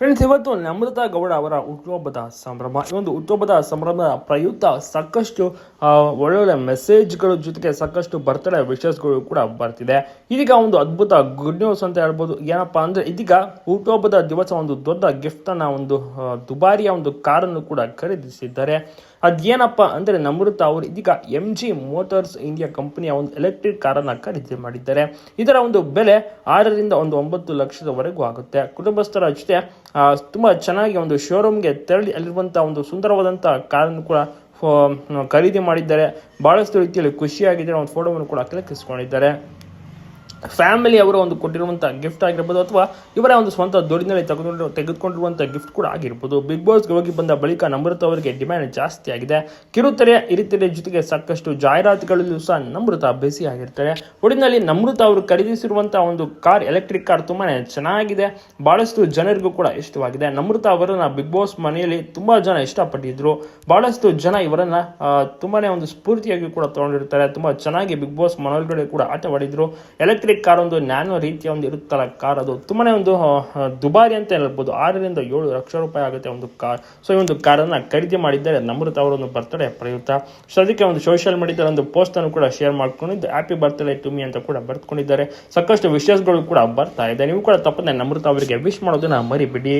Friends, ಇವತ್ತು ನಮ್ರತಾ ಗೌಡ ಅವರ ಹುಟ್ಟುಹಬ್ಬದ ಸಂಭ್ರಮ. ಈ ಒಂದು ಹುಟ್ಟುಹಬ್ಬದ ಸಂಭ್ರಮದ ಪ್ರಯುಕ್ತ ಸಾಕಷ್ಟು ಒಳ್ಳೊಳ್ಳೆ ಮೆಸೇಜ್ಗಳ ಜೊತೆಗೆ ಸಾಕಷ್ಟು ಬರ್ತಡೇ ವಿಶಸ್ಗಳು ಕೂಡ ಬರ್ತಿದೆ. ಇದೀಗ ಒಂದು ಅದ್ಭುತ ಗುಡ್ ನ್ಯೂಸ್ ಅಂತ ಹೇಳ್ಬೋದು. ಏನಪ್ಪಾ ಅಂದ್ರೆ, ಇದೀಗ ಹುಟ್ಟುಹಬ್ಬದ ದಿವಸ ಒಂದು ದೊಡ್ಡ ಗಿಫ್ಟನ್ನು ಒಂದು ದುಬಾರಿಯ ಒಂದು ಕಾರನ್ನು ಕೂಡ ಖರೀದಿಸಿದ್ದಾರೆ. ಅದೇನಪ್ಪ ಅಂದರೆ ನಮೃತ ಅವರು ಇದೀಗ ಎಂ ಜಿ ಮೋಟರ್ಸ್ ಇಂಡಿಯಾ ಕಂಪನಿಯ ಒಂದು ಎಲೆಕ್ಟ್ರಿಕ್ ಕಾರನ್ನು ಖರೀದಿ ಮಾಡಿದ್ದಾರೆ. ಇದರ ಒಂದು ಬೆಲೆ ಆರರಿಂದ ಒಂದು ಒಂಬತ್ತು ಲಕ್ಷದವರೆಗೂ ಆಗುತ್ತೆ. ಕುಟುಂಬಸ್ಥರ ಜೊತೆ ತುಂಬ ಚೆನ್ನಾಗಿ ಒಂದು ಶೋರೂಮ್ಗೆ ತೆರಳಿ ಅಲ್ಲಿರುವಂಥ ಒಂದು ಸುಂದರವಾದಂಥ ಕಾರನ್ನು ಕೂಡ ಖರೀದಿ ಮಾಡಿದ್ದಾರೆ. ಬಹಳಷ್ಟು ರೀತಿಯಲ್ಲಿ ಖುಷಿಯಾಗಿದ್ದಾರೆ. ಒಂದು ಫೋಟೋವನ್ನು ಕೂಡ ಕ್ಲಿಕ್ಕಿಸ್ಕೊಂಡಿದ್ದಾರೆ ಫ್ಯಾಮಿಲಿ ಅವರು ಒಂದು ಕೊಟ್ಟಿರುವಂಥ ಗಿಫ್ಟ್ ಆಗಿರ್ಬೋದು ಅಥವಾ ಇವರ ಒಂದು ಸ್ವಂತ ದುಡಿನಲ್ಲಿ ತೆಗೆದುಕೊಂಡು ತೆಗೆದುಕೊಂಡಿರುವಂಥ ಗಿಫ್ಟ್ ಕೂಡ ಆಗಿರ್ಬೋದು. ಬಿಗ್ ಬಾಸ್ಗೆ ಹೋಗಿ ಬಂದ ಬಳಿಕ ನಮೃತ ಅವರಿಗೆ ಡಿಮ್ಯಾಂಡ್ ಜಾಸ್ತಿ ಆಗಿದೆ. ಕಿರುತೆರೆ ಇರಿತೆರೆ ಜೊತೆಗೆ ಸಾಕಷ್ಟು ಜಾಹೀರಾತುಗಳಲ್ಲೂ ಸಹ ನಮೃತ ಬ್ಯುಸಿ ಆಗಿರ್ತಾರೆ. ಒಡಿನಲ್ಲಿ ನಮೃತ ಅವರು ಖರೀದಿಸಿರುವಂಥ ಒಂದು ಕಾರ್ ಎಲೆಕ್ಟ್ರಿಕ್ ಕಾರ್ ತುಂಬಾ ಚೆನ್ನಾಗಿದೆ. ಬಹಳಷ್ಟು ಜನರಿಗೂ ಕೂಡ ಇಷ್ಟವಾಗಿದೆ. ನಮೃತ ಅವರನ್ನ ಬಿಗ್ ಬಾಸ್ ಮನೆಯಲ್ಲಿ ತುಂಬಾ ಜನ ಇಷ್ಟಪಟ್ಟಿದ್ರು. ಬಹಳಷ್ಟು ಜನ ಇವರನ್ನ ತುಂಬಾನೇ ಒಂದು ಸ್ಫೂರ್ತಿಯಾಗಿ ಕೂಡ ತಗೊಂಡಿರ್ತಾರೆ. ತುಂಬಾ ಚೆನ್ನಾಗಿ ಬಿಗ್ ಬಾಸ್ ಮನೆಯೊಳಗಡೆ ಕೂಡ ಆಟವಾಡಿದ್ರು. ಎಲೆಕ್ಟ್ರಿಕ್ ಕಾರ್ ಒಂದು ನ್ಯಾನೋ ರೀತಿಯ ಒಂದು ಇರುತ್ತಲ್ಲ ಕಾರ್ ಅದು ತುಂಬಾನೇ ಒಂದು ದುಬಾರಿ ಅಂತ ಹೇಳ್ಬೋದು. ಆರರಿಂದ ಏಳು ಲಕ್ಷ ರೂಪಾಯಿ ಆಗುತ್ತೆ ಒಂದು ಕಾರ್ ಸೊ ಈ ಒಂದು ಕಾರನ್ನ ಖರೀದಿ ಮಾಡಿದ್ದಾರೆ. ನಮೃತ ಅವರೊಂದು ಬರ್ತ್ಡೇ ಪ್ರಯುಕ್ತ ಸೊ ಅದಕ್ಕೆ ಒಂದು ಸೋಷಿಯಲ್ ಮೀಡಿಯಾದಲ್ಲಿ ಒಂದು ಪೋಸ್ಟ್ ಅನ್ನು ಕೂಡ ಶೇರ್ ಮಾಡ್ಕೊಂಡಿದ್ದು ಹ್ಯಾಪಿ ಬರ್ತ್ಡೇ ಟು ಅಂತ ಕೂಡ ಬರ್ತ್ಕೊಂಡಿದ್ದಾರೆ ಸಾಕಷ್ಟು ವಿಷಯಗಳು ಕೂಡ ಬರ್ತಾ ಇದೆ. ನೀವು ಕೂಡ ತಪ್ಪದೆ ನಮೃತ ಅವರಿಗೆ ವಿಶ್ ಮಾಡೋದನ್ನ ಮರಿಬಿಡಿ.